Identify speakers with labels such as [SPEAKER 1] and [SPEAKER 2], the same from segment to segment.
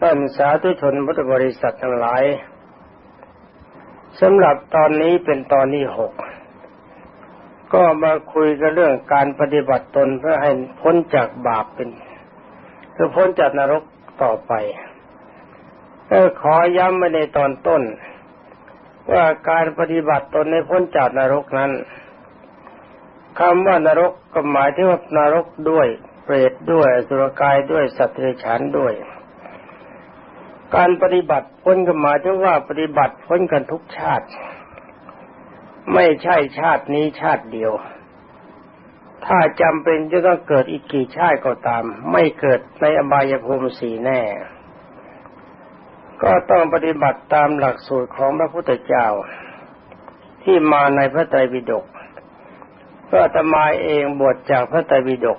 [SPEAKER 1] ท่านสาธุชนพุทธบริษัททั้งหลายสำหรับตอนนี้เป็นตอนที่หกก็มาคุยกันเรื่องการปฏิบัติตนเพื่อให้พ้นจากบาปเป็นคือพ้นจากนรกต่อไปก็ขอย้ำไว้ในตอนต้น ว่าการปฏิบัติตนในพ้นจากนรกนั้นคำว่านรกก็หมายถึงว่านรกด้วย เปรตด้วยสุรกายด้วยสัตว์เดรัจฉานด้วย การปฏิบัติพ้นก็หมายถึงว่าปฏิบัติพ้นกันทุกชาติ ไม่ใช่ชาตินี้ชาติเดียว ถ้าจำเป็นจะต้องเกิดอีกกี่ชาติก็ตาม ไม่เกิดในอบายภูมิสีแน่ ก็ต้องปฏิบัติตามหลักสูตรของพระพุทธเจ้า ที่มาในพระไตรปิฎกก็ตมาเองบวชจากพระไตรปิฎก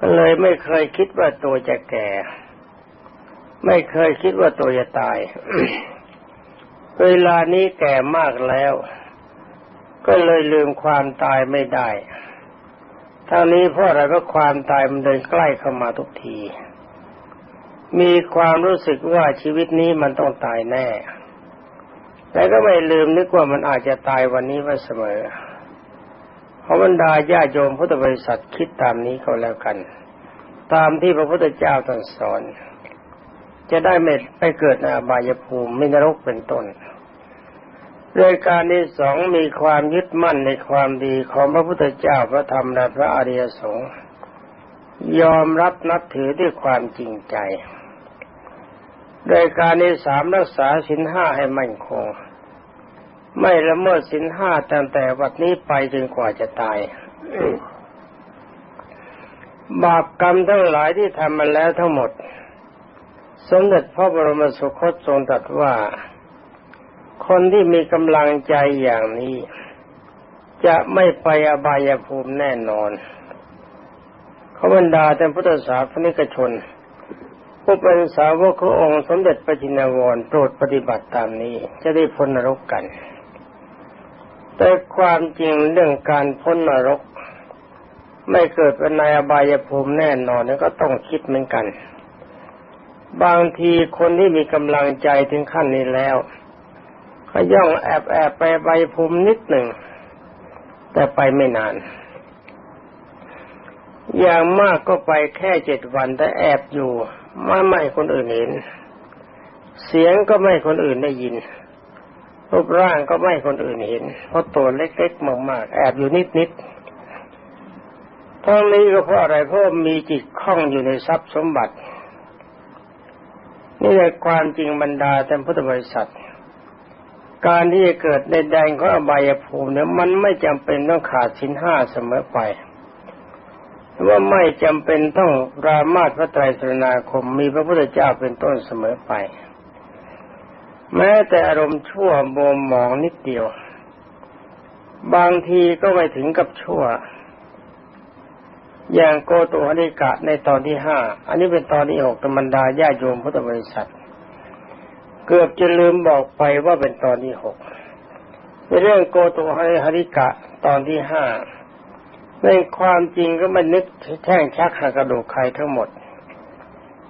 [SPEAKER 1] ก็เลยไม่เคยคิดว่าตัวจะแก่ ไม่เคยคิดว่าตัวจะตาย เวลานี้แก่มากแล้ว ก็เลยลืมความตายไม่ได้ทั้งนี้เพราะอะไรเพราะความตายมันเดินใกล้เข้ามาทุกที มีความรู้สึกว่าชีวิตนี้มันต้องตายแน่ แต่ก็ไม่ลืมนึกว่ามันอาจจะตายวันนี้ไว้เสมอ ขอบรรดาญาโยมพุทธบริษัทคิดตามนี้ก็แล้วกัน ตามที่พระพุทธเจ้าตรัสสอน จะได้ไม่ไปเกิดในอบายภูมิไม่นรกเป็นต้นรายการที่สองมีความยึดมั่นในความดีของพระพุทธเจ้าพระธรรมและพระอริยสงฆ์ยอมรับนับถือด้วยความจริงใจรายการที่สามรักษาสินห้าให้มั่นคง ไม่ละเมิดสินห้าตั้งแต่วัดนี้ไปจนกว่าจะตาย บาปกรรมทั้งหลายที่ทำมาแล้วทั้งหมด สมเด็จพระบรมสุคตทรงตรัสว่า คนที่มีกำลังใจอย่างนี้ จะไม่ไปอบายภูมิแน่นอนเขาบรรดาแต่พุทธศาสนิกชน ผู้เป็นสาวกขององค์สมเด็จพระจินวรโปรดปฏิบัติตามนี้จะได้พ้นนรกกัน แต่ความจริงเรื่องการพ้นนรก ไม่เกิดเป็นในอบายภูมิแน่นอนนี่ก็ต้องคิดเหมือนกัน บางทีคนที่มีกำลังใจถึงขั้นนี้แล้วก็ย่องแอบแอบไปใบภูมินิดหนึ่ง แต่ไปไม่นาน อย่างมากก็ไปแค่เจ็ดวันแต่แอบอยู่ ไม่ไม่คนอื่นเห็น เสียงก็ไม่คนอื่นได้ยิน รูปร่างก็ไม่คนอื่นเห็น เพราะตัวเล็กๆมากๆแอบอยู่นิดๆทั้งนี้ก็เพราะอะไรเพราะมีจิตคล้องอยู่ในทรัพย์สมบัติ นี่ในความจริงบรรดาแต่พุทธบริษัท การที่จะเกิดในแดงของอบายภูมิเนี่ยมันไม่จำเป็นต้องขาดสินห้าเสมอไปว่าไม่จำเป็นต้องรามาตพระไตรสรณาคมมีพระพุทธเจ้าเป็นต้นเสมอไป แม้แต่อารมณ์ชั่วโมมหมองนิดเดียว บางทีก็ไม่ถึงกับชั่ว อย่างโกตุหนิกะในตอนที่ห้า อันนี้เป็นตอนที่หกธรรมดาญาโยมพุทธบริษัท เกือบจะลืมบอกไปว่าเป็นตอนที่หกในเรื่องโกตุหนิกะตอนที่ห้าในความจริงก็ไม่นึกแท่งชักหักกระดูกใครทั้งหมด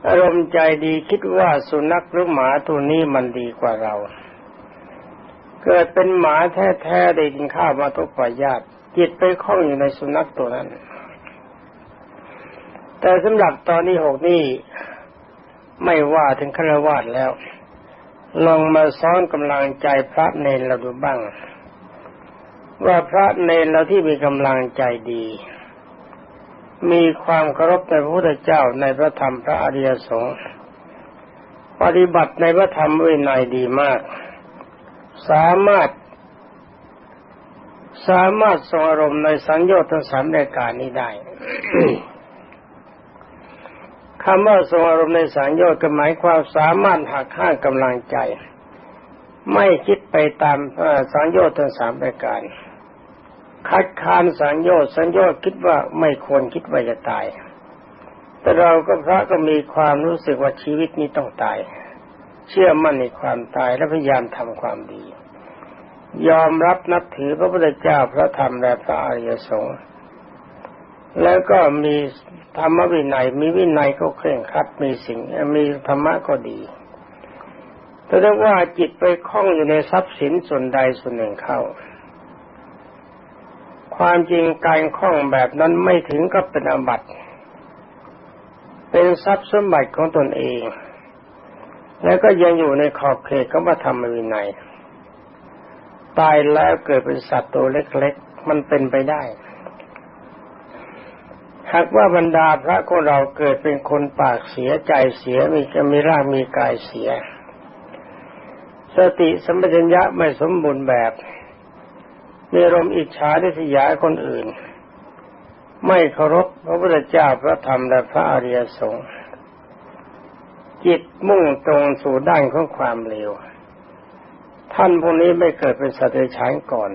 [SPEAKER 1] อารมณ์ใจดีคิดว่าสุนัขหรือหมาตัวนี้มันดีกว่าเรา เกิดเป็นหมาแท้ๆได้กินข้าวมาทุกปญาติจิตไปคล้องอยู่ในสุนัขตัวนั้น แต่สำหรับตอนนี้หกนี่ไม่ว่าถึงฆราวาสแล้ว ลองมาซ้อนกำลังใจพระเนรเราดูบ้าง ว่าพระเนรเราที่มีกำลังใจดี มีความเคารพในพระพุทธเจ้าในพระธรรมพระอริยสงฆ์ปฏิบัติในพระธรรมวินัยดีมาก สามารถ สามารถทรงอารมณ์ในสัญญาทั้งสามรายการนี้ได้คำว่าทรงอารมณ์ในสังโยชน์ก็หมายความสามารถหักห้างกำลังใจ ไม่คิดไปตามสังโยชน์ทั้งสามประการ คัดค้านสังโยชน์สังโยชน์คิดว่าไม่ควรคิดว่าจะตาย แต่เราก็พระก็มีความรู้สึกว่าชีวิตนี้ต้องตาย เชื่อมั่นในความตายและพยายามทำความดี ยอมรับนับถือพระพุทธเจ้าพระธรรมและพระอริยสงฆ์แล้วก็มีธรรมวินัย มีวินัยก็เคร่งครัดมีสิ่งมีธรรมะก็ดีแต่ถ้าว่าจิตไปคล้องอยู่ในทรัพย์สินส่วนใดส่วนหนึ่งเข้า ความจริงการคล้องแบบนั้นไม่ถึงกับเป็นอาบัติเป็นทรัพย์สมบัติของตนเอง แล้วก็ยังอยู่ในขอบเขตของพระธรรมวินัยตายแล้วเกิดเป็นสัตว์ตัวเล็กๆ มันเป็นไปได้หากว่าบรรดาพระของเราเกิดเป็นคนปากเสียใจเสียมีจะมีร่างมีกายเสีย สติสัมปชัญญะไม่สมบูรณ์แบบ มีรมอิจฉาทิษยาคนอื่น ไม่เคารพพระพุทธเจ้าพระธรรมและพระอริยสงฆ์จิตมุ่งตรงสู่ด้านของความเลวท่านพวกนี้ไม่เกิดเป็นสัตว์เดรัจฉานก่อน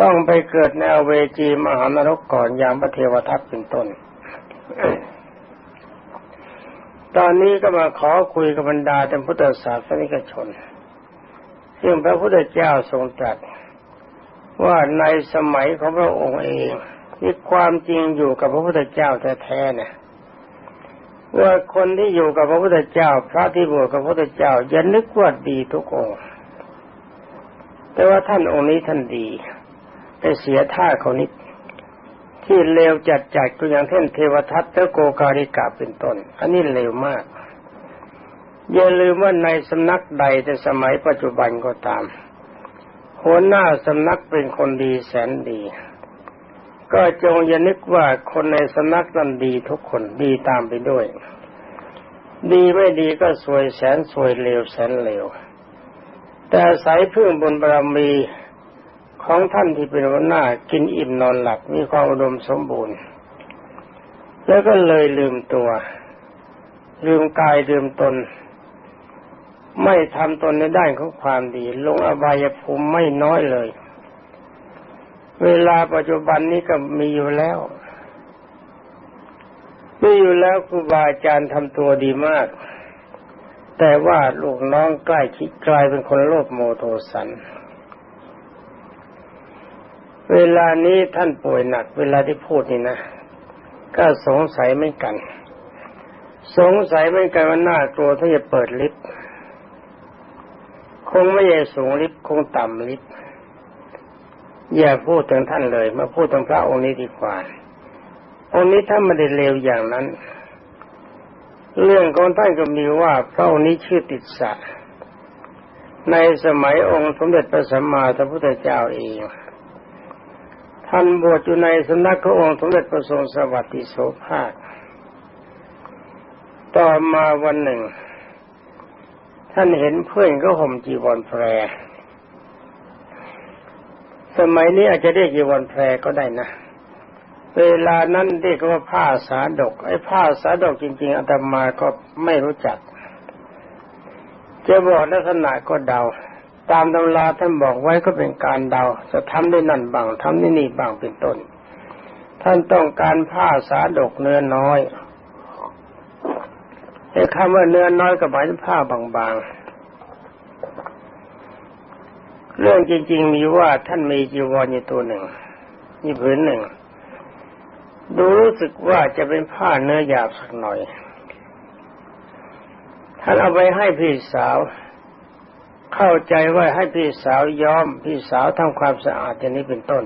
[SPEAKER 1] ต้องไปเกิดในเวจีมหานรกก่อนอย่างพระเทวทัตเป็นต้น ตอนนี้ก็มาขอคุยกับบรรดาท่านพุทธศาสนิกชน ซึ่งพระพุทธเจ้าทรงตรัส ว่าในสมัยของพระองค์เองที่ความจริงอยู่กับพระพุทธเจ้าแท้ๆเนี่ยว่าคนที่อยู่กับพระพุทธเจ้า พระที่บวชกับพระพุทธเจ้าอย่านึกว่าดีทุกองค์ แต่ว่าท่านองค์นี้ท่านดีไปเสียท่าเขานิดที่เลวจัดจัดก็อย่างเช่นเทวทัตและโกการิกาเป็นต้น อันนี้เลวมาก อย่าลืมว่าในสำนักใดในสมัยปัจจุบันก็ตาม หัวหน้าสำนักเป็นคนดีแสนดี ก็จงอย่านึกว่าคนในสำนักนั้นดีทุกคนดีตามไปด้วย ดีไม่ดีก็สวยแสนสวยเลวแสนเลวแต่สายพึ่งบนบารมีของท่านที่เป็นหัวหน้ากินอิ่มนอนหลับมีความอุดมสมบูรณ์ แล้วก็เลยลืมตัว ลืมกายลืมตน ไม่ทำตนในด้านของความดี ลงอบายภูมิไม่น้อยเลย เวลาปัจจุบันนี้ก็มีอยู่แล้วมีอยู่แล้วครูบาอาจารย์ทำตัวดีมาก แต่ว่าลูกน้องใกล้คิดกลายเป็นคนโลภโมโทสัน เวลานี้ท่านป่วยหนัก เวลาที่พูดนี่นะ ก็สงสัยไม่กัน สงสัยไม่กันว่าน่ากลัวถ้าจะเปิดลิฟต์ คงไม่ใช่สูงลิฟต์คงต่ำลิฟต์อย่าพูดถึงท่านเลย มาพูดถึงพระองค์นี้ดีกว่า องค์นี้ท่านไม่ได้เลวอย่างนั้น เรื่องของท่านก็มีว่าพระองค์นี้ชื่อติดสะ ในสมัยองค์สมเด็จพระสัมมาสัมพุทธเจ้าเอง ท่านบวชอยู่ในสำนักพระองค์สมเด็จพระทรงสวัสดิโสภาค ต่อมาวันหนึ่ง ท่านเห็นเพื่อนก็ห่มจีวรแพร สมัยนี้อาจจะเรียกจีวรแพรก็ได้นะ เวลานั้นเรียกว่าผ้าสาดก ไอ้ผ้าสาดกจริง ๆอาตมาก็ไม่รู้จัก จะบอกลักษณะก็เดา ตามตำราท่านบอกไว้ก็เป็นการเดา จะทำได้นั่นบางทำได้นี่บางเป็นต้น ท่านต้องการผ้าสาดกเนื้อน้อย ไอ้คำว่าเนื้อน้อยก็หมายถึงผ้าบางๆ เรื่องจริง ๆ มีว่าท่านมีจีวรอยู่ตัวหนึ่งมีผืนหนึ่ง ดูรู้สึกว่าจะเป็นผ้าเนื้อหยาบสักหน่อย ท่านเอาไปให้พี่สาว เข้าใจว่าให้พี่สาวย้อม พี่สาวทำความสะอาดอย่างนี้เป็นต้น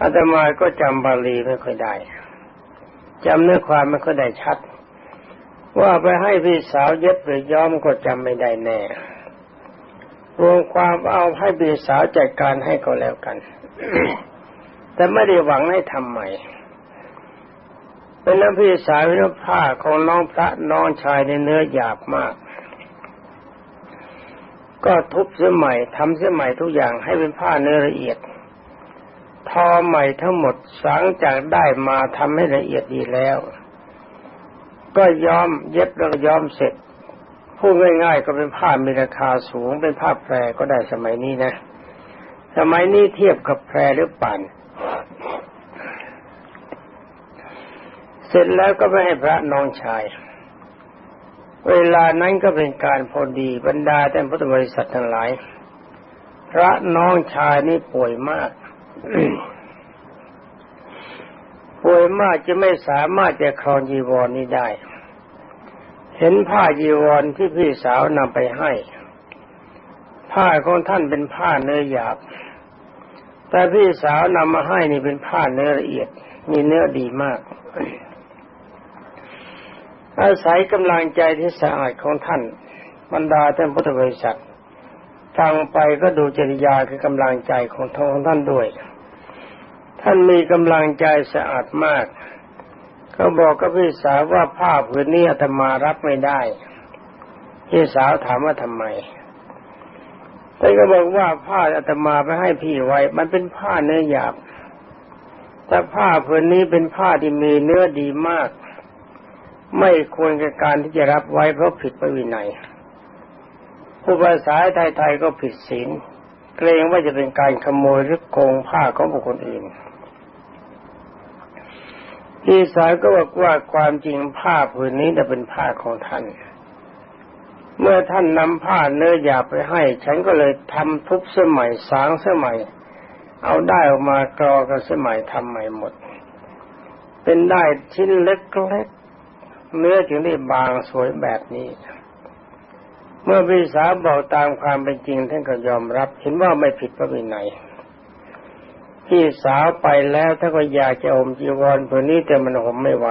[SPEAKER 1] อาตมาก็จำบาลีไม่ค่อยได้จำเนื้อความไม่ค่อยได้ชัด ว่าไปให้พี่สาวเย็บหรือย้อมก็จำไม่ได้แน่ รวมความเอาให้พี่สาวจัดการให้ก็แล้วกัน แต่ไม่ได้หวังให้ทำใหม่เป็นน้ำพี่สาวเนื้อผ้าของน้องพระน้องชายในเนื้อหยาบมาก ก็ทุบเสียใหม่ทำเสียใหม่ทุกอย่างให้เป็นผ้าเนื้อละเอียด ทอใหม่ทั้งหมดสังจากได้มาทำให้ละเอียดดีแล้ว ก็ย้อมเย็บแล้วก็ย้อมเสร็จพูดง่ายๆก็เป็นผ้ามีราคาสูงเป็นผ้าแพรก็ได้สมัยนี้นะ สมัยนี้เทียบกับแพรหรือป่านเสร็จแล้วก็ไม่ให้พระน้องชาย เวลานั้นก็เป็นการพอดีบรรดาแต่พุทธบริษัททั้งหลาย พระน้องชายนี่ป่วยมาก ป่วยมากจะไม่สามารถจะครองจีวรนนี้ได้ เห็นผ้าจีวรที่พี่สาวนำไปให้ ผ้าของท่านเป็นผ้าเนื้อหยาบ แต่พี่สาวนำมาให้นี่เป็นผ้าเนื้อละเอียด มีเนื้อดีมาก อาศัยกำลังใจที่สะอาดของท่าน บรรดาท่านพุทธบริษัทฟังไปก็ดูจริยาคือกำลังใจของทองท่านด้วย ท่านมีกำลังใจสะอาดมาก ก็บอกกับพี่สาวว่าผ้าผืนนี้อาตมารับไม่ได้ พี่สาวถามว่าทำไมท่านก็บอกว่าผ้าอาตมาไปให้พี่ไว้ มันเป็นผ้าเนื้อหยาบแต่ผ้าผืนนี้เป็นผ้าที่มีเนื้อดีมาก ไม่ควรกับการที่จะรับไว้เพราะผิดพระวินัยผู้ภาษาไทยๆก็ผิดศีลเกรงว่าจะเป็นการขโมยหรือโกงผ้าของบุคคลอื่น พี่สายก็บอกว่าความจริงผ้าผืนนี้จะเป็นผ้าของท่าน เมื่อท่านนำผ้าเนื้อหยาไปให้ ฉันก็เลยทำทุบเสมัยสางเสมัยเอาได้ออกมากรอกันสมัยทำใหม่หมด เป็นได้ชิ้นเล็กๆเนื้อจึงได้บางสวยแบบนี้เมื่อพี่สาวบอกตามความเป็นจริงท่านก็ยอมรับ เห็นว่าไม่ผิดพระวินัย พี่สาวไปแล้วถ้าก็อยากจะอมจีวรตัวนี้แต่มันห่มไม่ไหว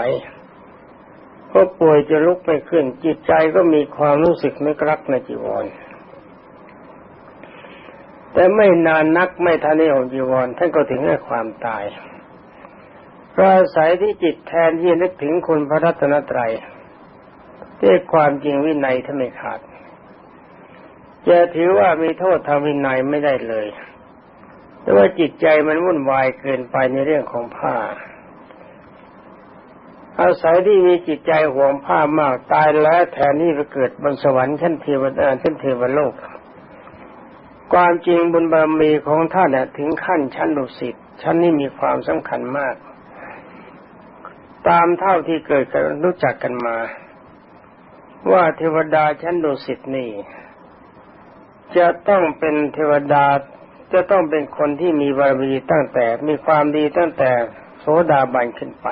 [SPEAKER 1] ก็ป่วยจะลุกไม่ขึ้น จิตใจก็มีความรู้สึกไม่รักในจีวร แต่ไม่นานนักไม่ทันได้อมจีวรท่านก็ถึงให้ความตายพระอาศัยที่จิตแทนที่นึกถึงคุณพระรัตนตรัยด้วยความจริงวินัยถ้านไม่ขาดจะถือว่ามีโทษทางวินัยไม่ได้เลย แต่ว่าจิตใจมันวุ่นวายเกินไปในเรื่องของผ้า อาศัยที่มีจิตใจห่วงผ้ามากตายแล้วแทนที่ไปเกิดบนสวรรค์ชั้นเทวดาชั้นเทวโลก ความจริงบุญบารมีของท่านถึงขั้นชั้นดุสิตชั้นนี้มีความสำคัญมาก ตามเท่าที่เกิดกันรู้จักกันมา ว่าเทวดาชั้นดุสิตนี่จะต้องเป็นเทวดา จะต้องเป็นคนที่มีบารมีตั้งแต่มีความดีตั้งแต่โสดาบันขึ้นไป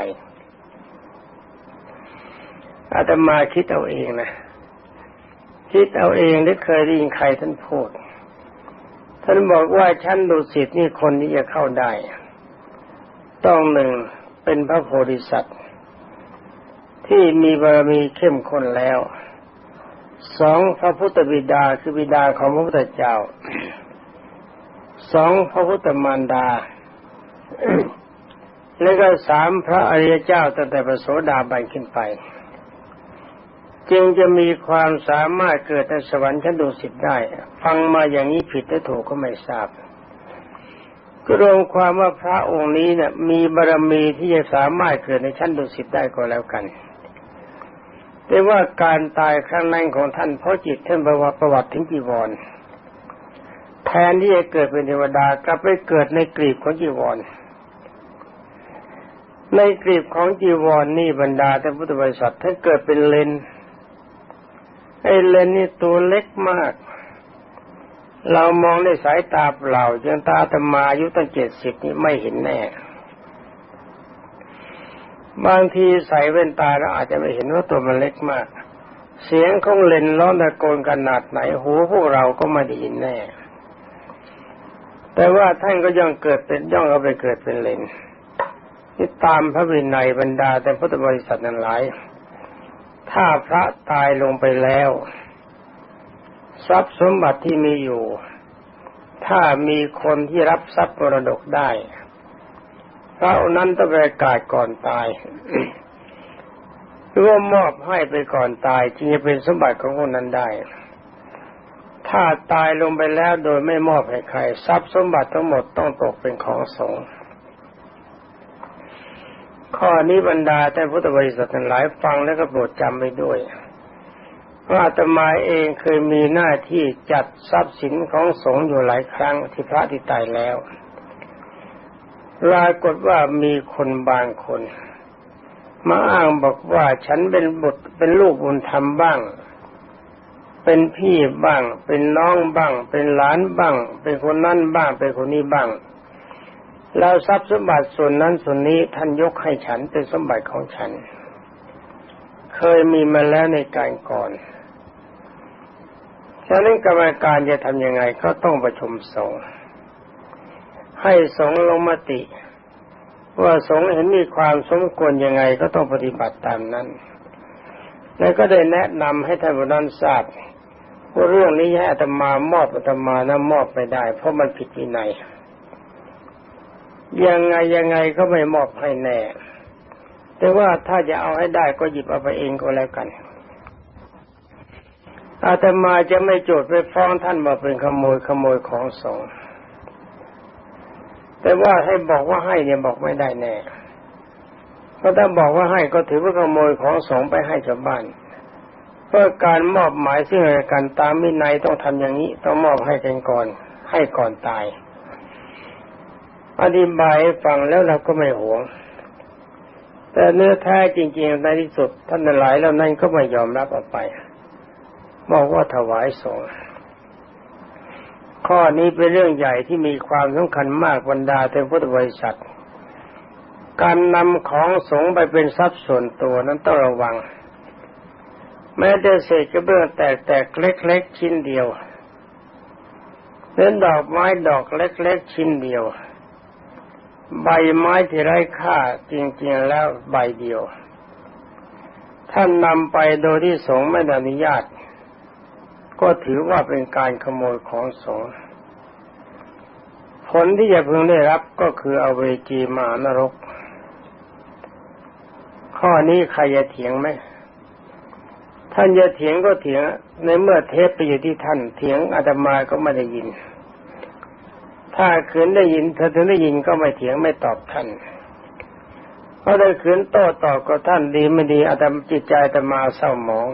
[SPEAKER 1] อาตมาคิดเอาเองนะ คิดเอาเองหรือเคยได้ยินใครท่านพูด ท่านบอกว่าชั้นดุสิตนี่คนที่จะเข้าได้ ต้องหนึ่งเป็นพระโพธิสัตว์ ที่มีบารมีเข้มข้นแล้วสองพระพุทธบิดาคือบิดาของพระพุทธเจ้า สองพระพุทธมารดา แล้วก็สามพระอริยเจ้าตั้งแต่ประโสดาบันขึ้นไป จึงจะมีความสามารถเกิดในสวรรค์ชั้นดุสิตได้ ฟังมาอย่างนี้ผิดหรือถูกก็ไม่ทราบก็รวมความว่าพระองค์นี้เนี่ยมีบารมีที่จะสามารถเกิดในชั้นดุสิตได้ก็แล้วกัน แต่ว่าการตายครั้งนั้นของท่านเพราะจิตท่านประวัติประวัติถึงจีวร ทนที่จะเกิดเป็นเทวดากลับไปเกิดในกรีบของจีวร ในกรีบของจีวรนนี่บรรดาท่านพุทธบริษัทท่านเกิดเป็นเลนไอ้เลนนี่ตัวเล็กมาก เรามองด้วยสายตาเปล่าจนตาตมาอายุตั้งเจ็ดสิบนี่ไม่เห็นแน่ บางทีใส่แว่นตาแล้วอาจจะไม่เห็นว่าตัวมันเล็กมาก เสียงของเลนร้องตะโกนขนาดไหนหูพวกเราก็ไม่ได้ยินแน่ แต่ว่าท่านก็ย่องเกิดเป็นย่องเอาไปเกิดเป็นเลนที่ตามพระวินัยบรรดาแต่พุทธบริษัทนั้นหลาย ถ้าพระตายลงไปแล้ว ทรัพย์สมบัติที่มีอยู่ ถ้ามีคนที่รับทรัพย์มรดกได้ พระนั้นต้องประกาศก่อนตายหรือว่ามอบให้ไปก่อนตายจึงจะเป็นสมบัติของคนนั้นได้ ถ้าตายลงไปแล้วโดยไม่มอบให้ใคร ทรัพย์สมบัติทั้งหมดต้องตกเป็นของสงฆ์ข้อนี้บรรดาแต่พุทธบริษัทหลายฟังแล้วก็โปรดจำไปด้วยว่าอาตมาเองเคยมีหน้าที่จัดทรัพย์สินของสงฆ์อยู่หลายครั้งที่พระที่ตายแล้วปรากฏว่ามีคนบางคน มาอ้างบอกว่าฉันเป็นบุตรเป็นลูกบุญธรรมบ้าง เป็นพี่บ้าง เป็นน้องบ้าง เป็นหลานบ้าง เป็นคนนั่นบ้าง เป็นคนนี้บ้าง แล้วทรัพย์สมบัติส่วนนั้นส่วนนี้ท่านยกให้ฉันเป็นสมบัติของฉัน เคยมีมาแล้วในการก่อนฉะนั้นกรรมการจะทำยังไงก็ต้องประชุมสงฆ์ให้สงฆ์ลงมติ ว่าสงฆ์เห็นมีความสมควรยังไงก็ต้องปฏิบัติตามนั้น แล้วก็ได้แนะนำให้ท่านผู้นั้นทราบ ว่าเรื่องนี้ให้อาตมามอบอาตมานะมอบไม่ได้ เพราะมันผิดวินัยยังไงยังไงก็ไม่มอบให้แน่ แต่ว่าถ้าจะเอาให้ได้ก็หยิบเอาไปเองก็แล้วกัน อาตมาจะไม่โจทย์ไปฟ้องท่านมาเป็นขโมยขโมยของสงฆ์แต่ว่าให้บอกว่าให้เนี่ยบอกไม่ได้แน่เพราะถ้าบอกว่าให้ก็ถือว่าขโมยของสงฆ์ไปให้ชาวบ้าน เพื่อการมอบหมายซึ่งกันตามมินัยต้องทำอย่างนี้ ต้องมอบให้กันก่อน ให้ก่อนตาย อธิบายฟังแล้วเราก็ไม่หวง แต่เนื้อแท้จริงๆในที่สุดท่านหลายแล้วนั่นก็ไม่ยอมรับออกไปบอกว่าถวายสงฆ์ข้อนี้เป็นเรื่องใหญ่ที่มีความสำคัญมากบรรดาเทพุทธบริษัท การนำของสงฆ์ไปเป็นทรัพย์ส่วนตัวนั้นต้องระวัง แม้แต่เศษกระเบื้องแตกๆเล็กๆชิ้นเดียวเล่นดอกไม้ดอกเล็กๆชิ้นเดียว ใบไม้ที่ไร้ค่าจริงๆแล้วใบเดียว ท่านนำไปโดยที่สงไม่อนุญาต ก็ถือว่าเป็นการขโมยของสงผลที่จะพึงได้รับก็คือเอาเวจีมานรก ข้อนี้ใครจะเถียงไหม ท่านจะเถียงก็เถียง ในเมื่อเทปไปอยู่ที่ท่านเถียงอาตมาก็ไม่ได้ยิน ถ้าขืนได้ยินเธอถึงได้ยินก็ไม่เถียงไม่ตอบท่านเพราะได้ขืนโต้ตอบกับท่านดีไม่ดีอาตมาจิตใจอาตมาเศร้าหมอง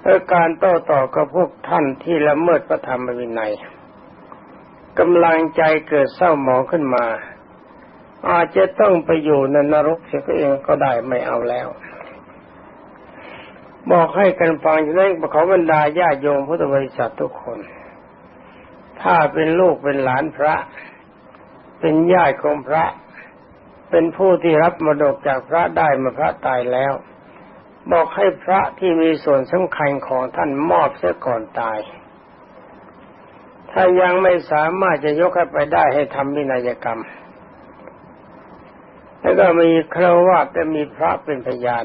[SPEAKER 1] เพการโต้ตอบกับพวกท่านที่ละเมิดพระธรรมวินัยกำลังใจเกิดเศร้าหมองขึ้นมา อาจจะต้องไปอยู่ในนรกเสียเองก็ได้ไม่เอาแล้ว บอกให้กันฟังฉะนั้นขอบรรดาญาโยมพุทธบริษัททุกคน ถ้าเป็นลูกเป็นหลานพระ เป็นญาติของพระ เป็นผู้ที่รับมรดกจากพระได้มาพระตายแล้ว บอกให้พระที่มีส่วนสำคัญของท่านมอบเสียก่อนตาย ถ้ายังไม่สามารถจะยกให้ไปได้ให้ทำวินัยกรรม แล้วก็มีคราวาสจะมีพระเป็นพยาน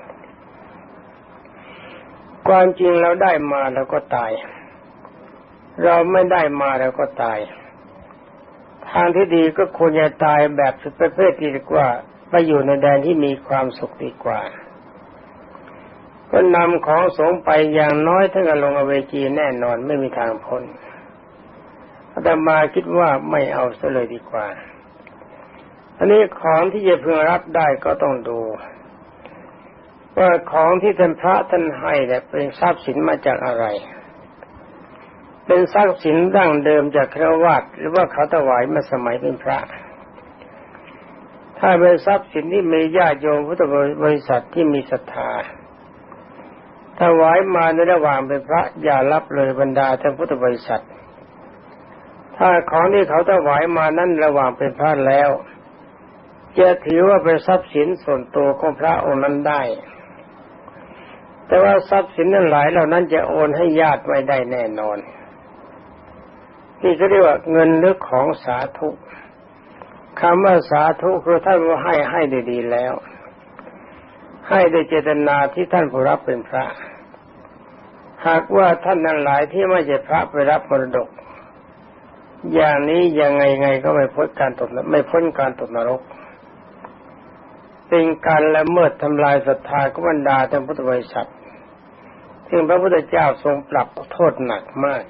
[SPEAKER 1] ความจริงเราได้มาแล้วก็ตาย เราไม่ได้มาแล้วก็ตาย ทางที่ดีก็ควรจะตายแบบสุดประเภทดีกว่าไปอยู่ในแดนที่มีความสุขดีกว่า ก็นำของสงไปอย่างน้อยถ้ากับลงอเวจีแน่นอนไม่มีทางพ้นอาตมาคิดว่าไม่เอาซะเลยดีกว่า อันนี้ของที่จะพึงรับได้ก็ต้องดู ว่าของที่ท่านพระท่านให้เนี่ยเป็นทรัพย์สินมาจากอะไร เป็นทรัพย์สินดั้งเดิมจากครวาดหรือว่าเขาถวายมาสมัยเป็นพระ ถ้าเป็นทรัพย์สินที่มีญาติโยมพุทธบริษัทที่มีศรัทธาถวายมาในระหว่างเป็นพระอย่ารับเลยบรรดาท่านพุทธบริษัท ถ้าของที่เขาถวายมานั้นระหว่างเป็นพระแล้ว จะถือว่าเป็นทรัพย์สินส่วนตัวของพระองค์นั้นได้ แต่ว่าทรัพย์สินนั้นหลายเหล่านั้นจะโอนให้ญาติไม่ได้แน่นอน นี่ก็เรียกว่าเงินหรือของสาธุคำว่าสาธุคือท่านว่าให้ให้ได้ดีแล้ว ให้โดยเจตนาที่ท่านผู้รับเป็นพระ หากว่าท่านนั้นหลายที่ไม่ใช่พระไปรับมรดก อย่างนี้ยังไงไงก็ไม่พ้นการตกไม่พ้นการตกนรกเป็นการละเมิดทำลายศรัทธากุบรรดาท่านพุทธบริษัท ซึ่งพระพุทธเจ้าทรงปรับโทษหนักมาก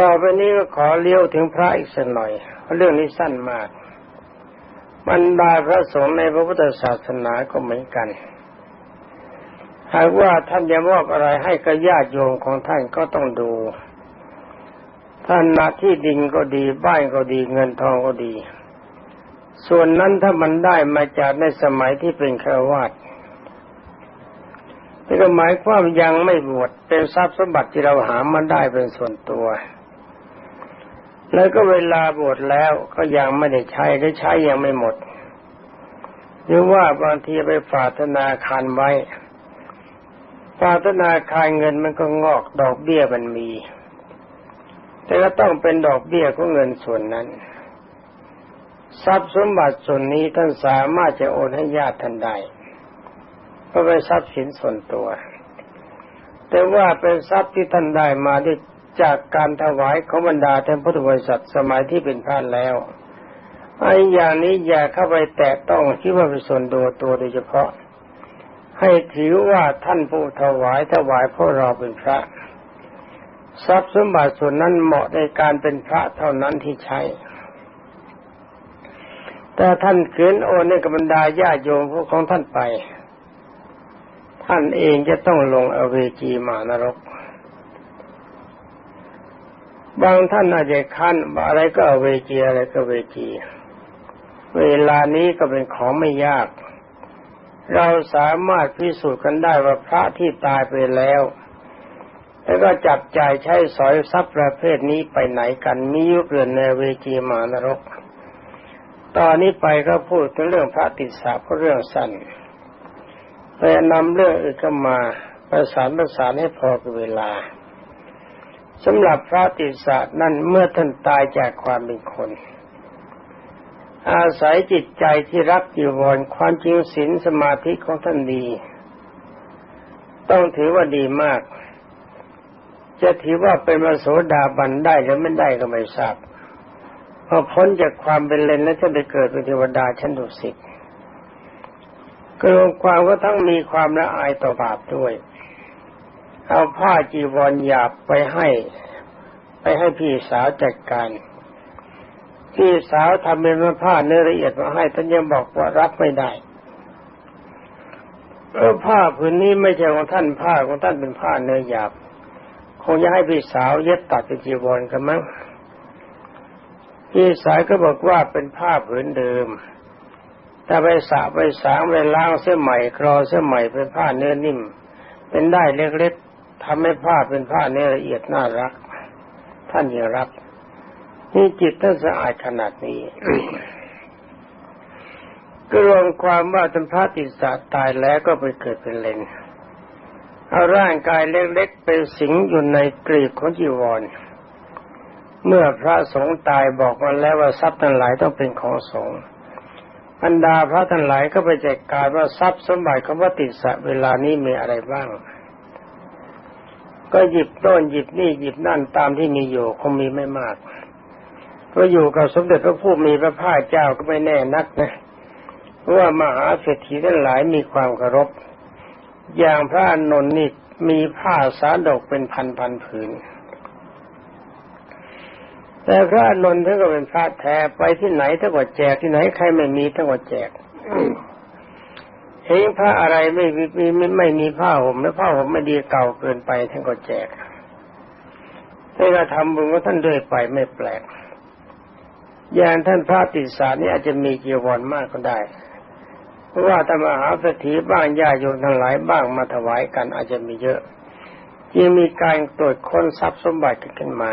[SPEAKER 1] ต่อไปนี้ก็ขอเลี้ยวถึงพระอีกสักหน่อย เรื่องนี้สั้นมากบรรดาพระสงฆ์ในพระพุทธศาสนาก็เหมือนกันหากว่าท่านจะมอบอะไรให้กับญาติโยมของท่านก็ต้องดู ท่านนาที่ดินก็ดีบ้านก็ดีเงินทองก็ดี ส่วนนั้นถ้ามันได้มาจากในสมัยที่เป็นฆราวาส นี่ก็หมายความยังไม่บวชเป็นทรัพย์สมบัติที่เราหามาได้เป็นส่วนตัว แล้วก็เวลาบวชแล้วก็ยังไม่ได้ใช้ได้ใช้ยังไม่หมด หรือว่าบางทีไปฝากธนาคารไว้ฝากธนาคารเงินมันก็งอกดอกเบี้ยมันมี แต่ก็ต้องเป็นดอกเบี้ยของเงินส่วนนั้น ทรัพย์สมบัติส่วนนี้ท่านสามารถจะโอนให้ญาติท่านได้ ก็เป็นทรัพย์สินส่วนตัว แต่ว่าเป็นทรัพย์ที่ท่านได้มาด้วยจากการถวายของบรรดาท่านพุทธบริษัทสมัยที่เป็นพระแล้วไอ้อย่างนี้อย่าเข้าไปแตะต้องคิดว่าเป็นส่วนตัวตัวโดยเฉพาะ ให้ถือว่าท่านผู้ถวายถวายพราะเราเป็นพระ ทรัพย์สมบัติส่วนนั้นเหมาะในการเป็นพระเท่านั้นที่ใช้ แต่ท่านเกินโอนในกับบรรดาญาโยมพวกของท่านไป ท่านเองจะต้องลงอเวจีมานรก บางท่านอาจจะคันอะไรก็อเวจีอะไรก็เวจี เวลานี้ก็เป็นของไม่ยาก เราสามารถพิสูจน์กันได้ว่าพระที่ตายไปแล้วแล้วก็จับจ่ายใช้สอยทรัพย์ประเภทนี้ไปไหนกันมียุเกินในเวจีมานรก ตอนนี้ไปก็พูดถึงเรื่องพระติสสะก็เรื่องสั้น แต่นำเรื่องอื่นเข้ามาประสานประสานให้พอกับเวลาสำหรับพระติสะนั่นเมื่อท่านตายจากความเป็นคน อาศัยจิตใจที่รักอยู่วรความจริงศีลสมาธิของท่านดี ต้องถือว่าดีมาก จะถือว่าเป็นมโสดาบันได้หรือไม่ได้ก็ไม่ทราบพอพ้นจากความเป็นเลนแล้วจะไปเกิดเป็นเทวดาชั้นดุสิต รวมความก็ทั้งมีความละอายต่อบาปด้วย เอาผ้าจีวรหยาบไปให้ ไปให้พี่สาวจัดการ พี่สาวทำเป็นผ้าเนื้อละเอียดมาให้ท่านยังบอกว่ารับไม่ได้เออผ้าผืนนี้ไม่ใช่ของท่านผ้าของท่านเป็นผ้าเนื้อหยาบคงจะให้พี่สาวเย็บตัดเป็นจีวรกันมั้งพี่สายก็บอกว่าเป็นผ้าผืนเดิม ถ้าไปสระไปสางไปล้างเสื้อใหม่ครอเสื้อใหม่เป็นผ้าเนื้อนิ่ม เป็นได้เล็กๆทำให้ผ้าเป็นผ้าเนื้อละเอียดน่ารัก ท่านยังรับนี่จิตท่านสะอาดขนาดนี้ก็รวมความว่าท่านพระติสาตายแล้วก็ไปเกิดเป็นเลนเอาร่างกายเล็กๆเป็นสิงอยู่ในกรีบของจีวร เมื่อพระสงฆ์ตายบอกมาแล้วว่าทรัพย์ทั้งหลายต้องเป็นของสงฆ์ บรรดาพระทั้งหลายก็ไปแจกการว่าทรัพย์สมบัติของพระติสะเวลานี้มีอะไรบ้าง ก็หยิบต้นหยิบนี่หยิบนั่นตามที่มีอยู่คงมีไม่มากเพราะอยู่กับสมเด็จพระผู้มีพระภาคเจ้าก็ไม่แน่นักนะเพราะว่ามหาเศรษฐีทั้งหลายมีความเคารพ อย่างพระนนท์นี่มีผ้าสาดกเป็นพันพันผืน แต่พระนนท์ท่านก็เป็นพระแท้ไปที่ไหนท่านก็แจกที่ไหนใครไม่มีท่านก็แจกเห็นพระอะไรไม่มีไม่ไม่มีผ้าห่มและผ้าห่มไม่ดีเก่าเกินไปท่านก็แจกท่านก็ทำบุญกับท่านด้วยไปไม่แปลกอย่างท่านพระติสานี่อาจจะมีจีวรมากก็ได้เพราะว่าธรรมหาสถีบ้างญาโยมทั้งหลายบ้างมาถวายกันอาจจะมีเยอะ ยังมีการตรวจค้นทรัพย์สมบัติขึ้นมา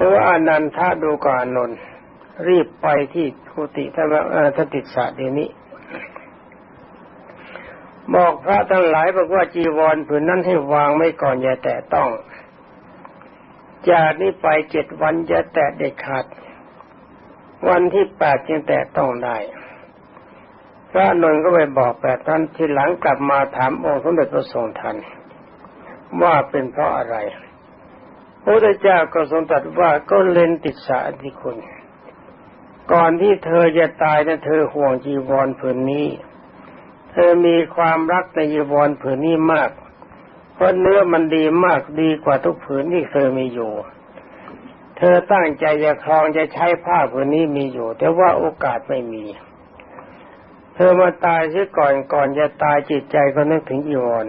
[SPEAKER 1] แต่ว่าอานันทาดูก่อนอานนรีบไปที่กุฏิท่านท่านติดสะเดี๋ยวนี้ บอกพระทั้งหลายบอกว่าจีวรผืนนั้นให้วางไม่ก่อนอย่าแตะต้อง จากนี้ไปเจ็ดวันจะแตะเด็ดขาด วันที่แปดจึงแตะต้องได้พระนนท์ก็ไปบอกแบบนั้นทีหลังกลับมาถามองค์สมเด็จพระทรงทันว่าเป็นเพราะอะไร พระพุทธเจ้าก็ทรงตรัสว่าก็เลนติดสาธิคุณ ก่อนที่เธอจะตายนะเธอห่วงจีวรผืนนี้ เธอมีความรักในจีวรผืนนี้มาก เพราะเนื้อมันดีมากดีกว่าทุกผืนที่เธอมีอยู่ เธอตั้งใจจะครองจะใช้ผ้าผืนนี้มีอยู่ แต่ว่าโอกาสไม่มี เธอมาตายเสียก่อนก่อนจะตายจิตใจก็นึกถึงจีวร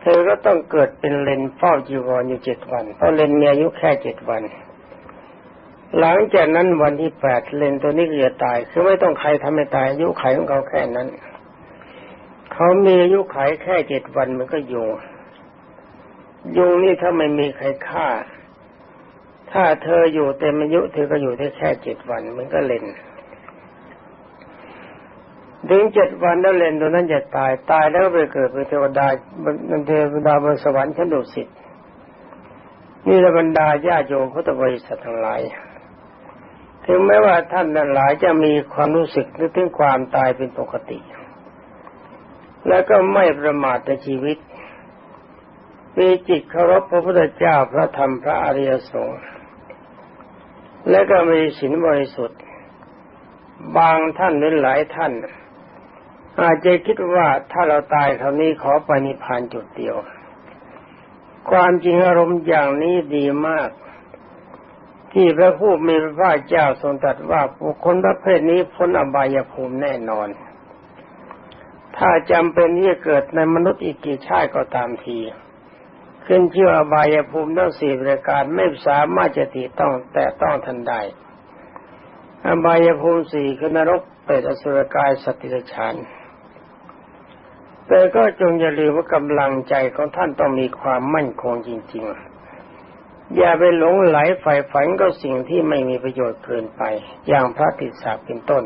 [SPEAKER 1] เธอก็ต้องเกิดเป็นเลนเฝ้าจีวรอยู่เจ็ดวัน เพราะเลนมีอายุแค่เจ็ดวัน หลังจากนั้นวันที่แปดเลนตัวนี้ก็จะตาย คือไม่ต้องใครทำให้ตายอายุไขของเขาแค่นั้น เขามีอายุไขแค่เจ็ดวันมันก็ยุงยุงนี่ถ้าไม่มีใครฆ่า ถ้าเธออยู่เต็มอายุเธอก็อยู่ได้แค่เจ็ดวันมันก็เลน ถึงเจ็ดวันแล้วเลนตัวนั้นจะตายตายแล้วไปเกิดเป็นเทวดาบนเทวดาบนสวรรค์ชั้นดุสิตนี่ละบรรดาญาโยมพุทธบริษัททั้งหลายถึงแม้ว่าท่านนั้นหลายจะมีความรู้สึกนึกถึงความตายเป็นปกติ แล้วก็ไม่ประมาทในชีวิตมีจิตเคารพพระพุทธเจ้าพระธรรมพระอริยสงฆ์และก็มีศีลบริสุทธิ์ บางท่านหรือหลายท่าน อาจจะคิดว่าถ้าเราตายคราวนี้ขอไปนิพพานจุดเดียว ความจริงอารมณ์อย่างนี้ดีมาก ที่พระผู้มีพระภาคเจ้าทรงตรัสว่าบุคคลประเภทนี้พ้นอบายภูมิแน่นอน ถ้าจำเป็นที่จะเกิดในมนุษย์อีกกี่ชาติก็ตามที ขึ้นชื่ออบายภูมิทั้งสี่ประการไม่สามารถจะติต้องแต่ต้องทันได้อบายภูมิสี่คือนรกเปรตอสุรกายสติฉาน แต่ก็จงอย่าลืมว่ากำลังใจของท่านต้องมีความมั่นคงจริง ๆ อย่าไปหลงไหลใฝ่ฝันก็สิ่งที่ไม่มีประโยชน์เกินไป อย่างพระติสสะเป็นต้น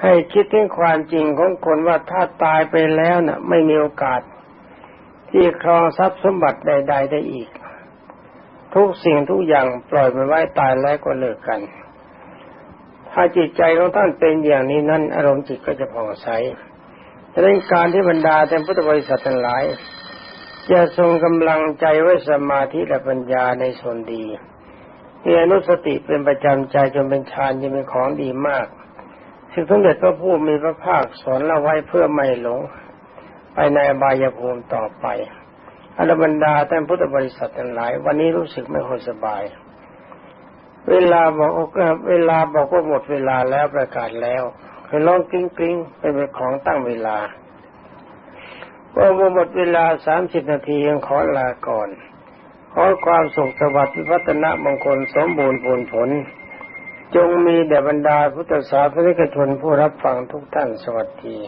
[SPEAKER 1] ให้คิดถึงความจริงของคนว่าถ้าตายไปแล้วนะ่ะ ไม่มีโอกาส ที่ครองทรัพย์สมบัติใด ๆ ได้อีก ทุกสิ่งทุกอย่างปล่อยไปไว้ตายแล้วก็เลิกกัน ถ้าจิตใจของท่านเป็นอย่างนี้นั้น อารมณ์จิตก็จะผ่องใส ดังนั้นการที่บรรดาแต่พุทธบริษัททั้งหลายจะทรงกำลังใจไว้สมาธิและปัญญาในส่วนดีมีอนุสติเป็นประจำใจจนเป็นฌานจะเป็นของดีมากสิ่งสมเด็จพระผู้มีพระภาคสอนเราไว้เพื่อไม่หลง ไปในบายภูมิต่อไปอรบรรดาท่านพุทธบริษัททั้งหลาย วันนี้รู้สึกไม่ค่อยสบาย เวลาบอกเวลาบอกว่าหมดเวลาแล้วประกาศแล้ว คือร้องกริ้งกริ้งเป็นของตั้งเวลาว่าหมดเวลาสามสิบนาทียังขอลาก่อน ขอความสุขสวัสดิ์พัฒนามงคลสมบูรณ์ผลผล จงมีแด่บรรดาพุทธศาสนิกชนผู้รับฟังทุกท่านสวัสดี